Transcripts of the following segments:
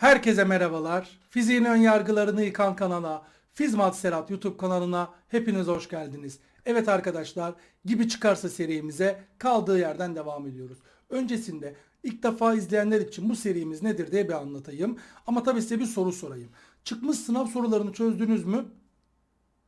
Herkese merhabalar. Fiziğin ön yargılarını yıkan kanala, Fizmat Serhat YouTube kanalına hepiniz hoş geldiniz. Evet arkadaşlar, gibi çıkarsa serimize kaldığı yerden devam ediyoruz. Öncesinde ilk defa izleyenler için bu serimiz nedir diye bir anlatayım. Ama tabii size bir soru sorayım. Çıkmış sınav sorularını çözdünüz mü?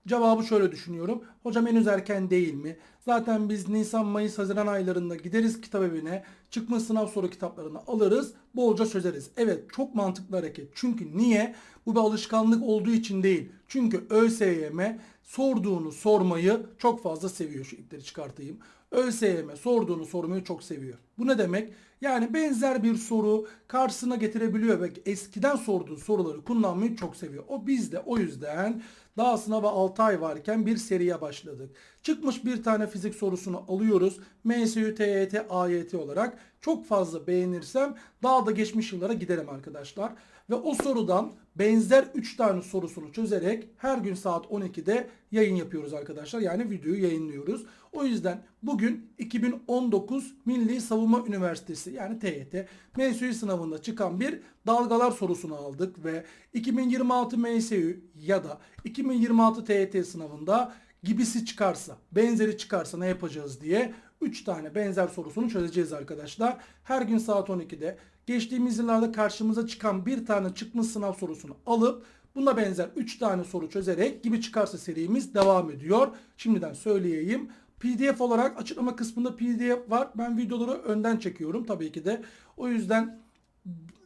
Cevabı şöyle düşünüyorum. Hocam henüz erken değil mi? Zaten biz Nisan, Mayıs, Haziran aylarında gideriz kitap evine. Çıkmış sınav soru kitaplarını alırız. Bolca çözeriz. Evet çok mantıklı hareket. Çünkü niye? Bu bir alışkanlık olduğu için değil. Çünkü ÖSYM sorduğunu sormayı çok fazla seviyor. Şu ipleri çıkartayım. ÖSYM sorduğunu sormayı çok seviyor. Bu ne demek? Yani benzer bir soru karşısına getirebiliyor ve eskiden sorduğu soruları kullanmayı çok seviyor. O biz de o yüzden daha sınava 6 ay varken bir seriye başladık. Çıkmış bir tane fizik sorusunu alıyoruz. MSÜ, TYT, AYT olarak çok fazla beğenirsem daha da geçmiş yıllara giderim arkadaşlar. Ve o sorudan benzer 3 tane sorusunu çözerek her gün saat 12'de yayın yapıyoruz arkadaşlar. Yani videoyu yayınlıyoruz. O yüzden bugün 2019 Milli Savunma Üniversitesi yani TYT MSÜ sınavında çıkan bir dalgalar sorusunu aldık ve 2026 MSÜ ya da 2026 TYT sınavında gibisi çıkarsa, benzeri çıkarsa ne yapacağız diye 3 tane benzer sorusunu çözeceğiz arkadaşlar. Her gün saat 12'de geçtiğimiz yıllarda karşımıza çıkan bir tane çıkmış sınav sorusunu alıp buna benzer 3 tane soru çözerek gibi çıkarsa serimiz devam ediyor. Şimdiden söyleyeyim. PDF olarak açıklama kısmında PDF var. Ben videoları önden çekiyorum tabii ki de. O yüzden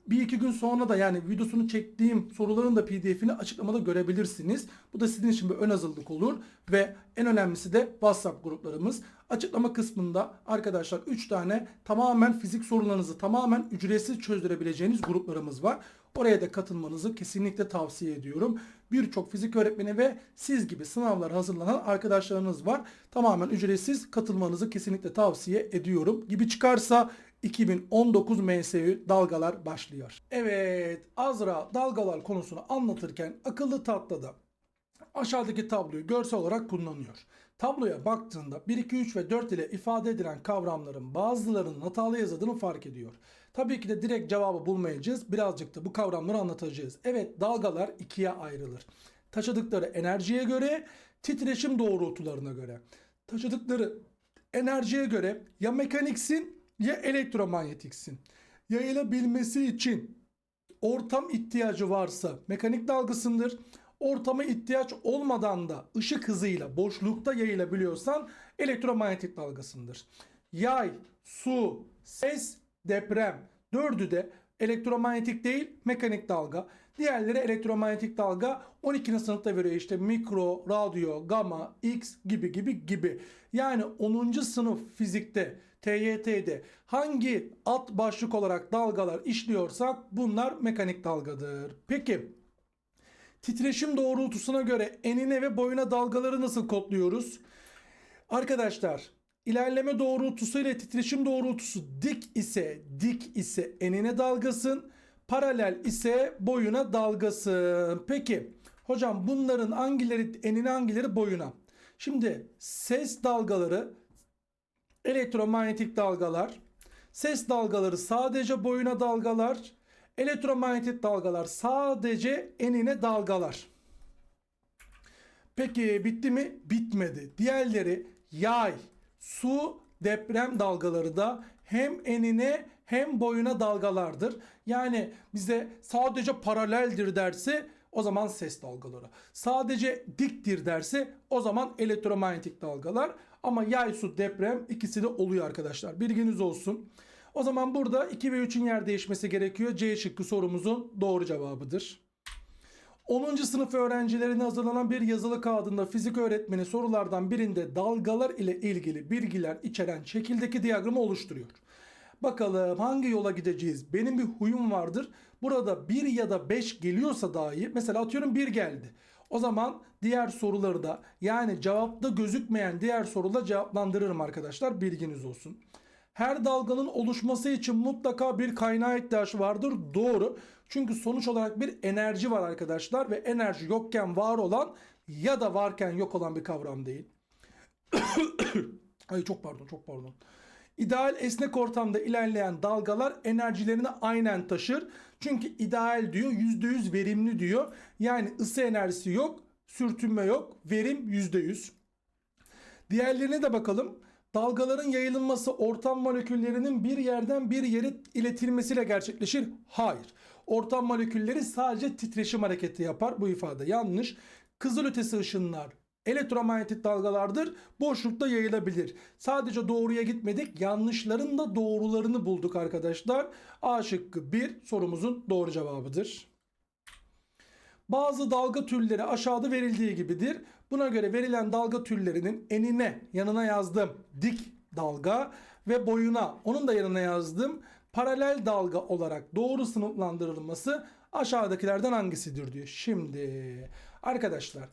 bir iki gün sonra da yani videosunu çektiğim soruların da pdf'ini açıklamada görebilirsiniz. Bu da sizin için bir ön hazırlık olur. Ve en önemlisi de WhatsApp gruplarımız. Açıklama kısmında arkadaşlar 3 tane tamamen fizik sorularınızı tamamen ücretsiz çözdürebileceğiniz gruplarımız var. Oraya da katılmanızı kesinlikle tavsiye ediyorum. Birçok fizik öğretmeni ve siz gibi sınavlar hazırlanan arkadaşlarınız var. Tamamen ücretsiz katılmanızı kesinlikle tavsiye ediyorum. Gibi çıkarsa 2019 MSÜ dalgalar başlıyor. Evet Azra dalgalar konusunu anlatırken akıllı tahtada aşağıdaki tabloyu görsel olarak kullanıyor. Tabloya baktığında 1, 2, 3 ve 4 ile ifade edilen kavramların bazılarının hatalı yazıldığını fark ediyor. Tabii ki de direkt cevabı bulmayacağız. Birazcık da bu kavramları anlatacağız. Evet dalgalar ikiye ayrılır. Taşıdıkları enerjiye göre, titreşim doğrultularına göre. Taşıdıkları enerjiye göre ya mekaniksin ya elektromanyetiksin. Yayılabilmesi için ortam ihtiyacı varsa mekanik dalgasındır. Ortama ihtiyaç olmadan da ışık hızıyla boşlukta yayılabiliyorsan elektromanyetik dalgasındır. Yay, su, ses, deprem dördü de elektromanyetik değil mekanik dalga. Diğerleri elektromanyetik dalga 12. sınıfta veriyor işte mikro, radyo, gamma, x gibi gibi gibi. Yani 10. sınıf fizikte TYT'de hangi alt başlık olarak dalgalar işliyorsak bunlar mekanik dalgadır. Peki titreşim doğrultusuna göre enine ve boyuna dalgaları nasıl kodluyoruz? Arkadaşlar ilerleme doğrultusu ile titreşim doğrultusu dik ise dik ise enine dalgasın, paralel ise boyuna dalgasın. Peki hocam bunların hangileri enine hangileri boyuna? Şimdi ses dalgaları elektromanyetik dalgalar, ses dalgaları sadece boyuna dalgalar, elektromanyetik dalgalar sadece enine dalgalar. Peki bitti mi? Bitmedi. Diğerleri yay, su, deprem dalgaları da hem enine hem boyuna dalgalardır. Yani bize sadece paraleldir derse o zaman ses dalgaları. Sadece diktir derse o zaman elektromanyetik dalgalar. Ama yay, su, deprem ikisi de oluyor arkadaşlar. Bilginiz olsun. O zaman burada 2 ve 3'ün yer değişmesi gerekiyor. C şıkkı sorumuzun doğru cevabıdır. 10. sınıf öğrencilerine hazırlanan bir yazılı kağıdında fizik öğretmeni sorulardan birinde dalgalar ile ilgili bilgiler içeren şekildeki diyagramı oluşturuyor. Bakalım hangi yola gideceğiz? Benim bir huyum vardır. Burada 1 ya da 5 geliyorsa dahi mesela atıyorum 1 geldi. O zaman diğer soruları da yani cevapta gözükmeyen diğer sorula cevaplandırırım arkadaşlar. Bilginiz olsun. Her dalganın oluşması için mutlaka bir kaynağa ihtiyaç vardır. Doğru. Çünkü sonuç olarak bir enerji var arkadaşlar ve enerji yokken var olan ya da varken yok olan bir kavram değil. Ay çok pardon, çok pardon. İdeal esnek ortamda ilerleyen dalgalar enerjilerini aynen taşır. Çünkü ideal diyor %100 verimli diyor. Yani ısı enerjisi yok, sürtünme yok, verim %100. Diğerlerine de bakalım. Dalgaların yayılması ortam moleküllerinin bir yerden bir yere iletilmesiyle gerçekleşir. Hayır. Ortam molekülleri sadece titreşim hareketi yapar. Bu ifade yanlış. Kızılötesi ışınlar elektromanyetik dalgalardır. Boşlukta yayılabilir. Sadece doğruya gitmedik. Yanlışların da doğrularını bulduk arkadaşlar. A şıkkı 1 sorumuzun doğru cevabıdır. Bazı dalga türleri aşağıda verildiği gibidir. Buna göre verilen dalga türlerinin enine yanına yazdım dik dalga ve boyuna onun da yanına yazdım paralel dalga olarak doğru sınıflandırılması aşağıdakilerden hangisidir diyor. Şimdi arkadaşlar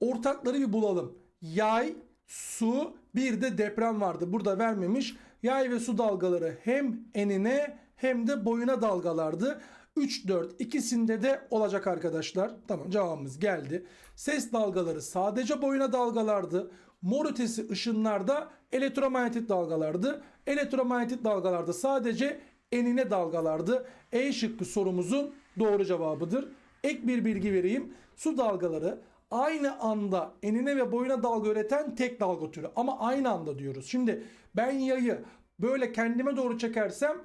ortakları bir bulalım. Yay, su, bir de deprem vardı. Burada vermemiş. Yay ve su dalgaları hem enine hem de boyuna dalgalardı. 3 4 ikisinde de olacak arkadaşlar. Tamam cevabımız geldi. Ses dalgaları sadece boyuna dalgalardı. Mor ötesi ışınlarda elektromanyetik dalgalardı. Elektromanyetik dalgalarda sadece enine dalgalardı. E şıkkı sorumuzun doğru cevabıdır. Ek bir bilgi vereyim. Su dalgaları aynı anda enine ve boyuna dalga üreten tek dalga türü. Ama aynı anda diyoruz. Şimdi ben yayı böyle kendime doğru çekersem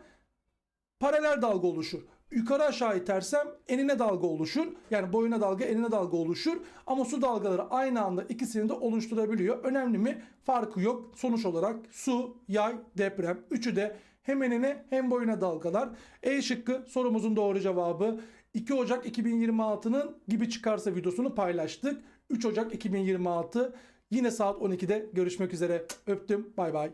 paralel dalga oluşur. Yukarı aşağı itersem enine dalga oluşur. Yani boyuna dalga enine dalga oluşur. Ama su dalgaları aynı anda ikisini de oluşturabiliyor. Önemli mi? Farkı yok. Sonuç olarak su, yay, deprem üçü de hem enine hem boyuna dalgalar. E şıkkı sorumuzun doğru cevabı. 2 Ocak 2026'nın gibi çıkarsa videosunu paylaştık. 3 Ocak 2026 yine saat 12'de görüşmek üzere. Öptüm. Bay bay.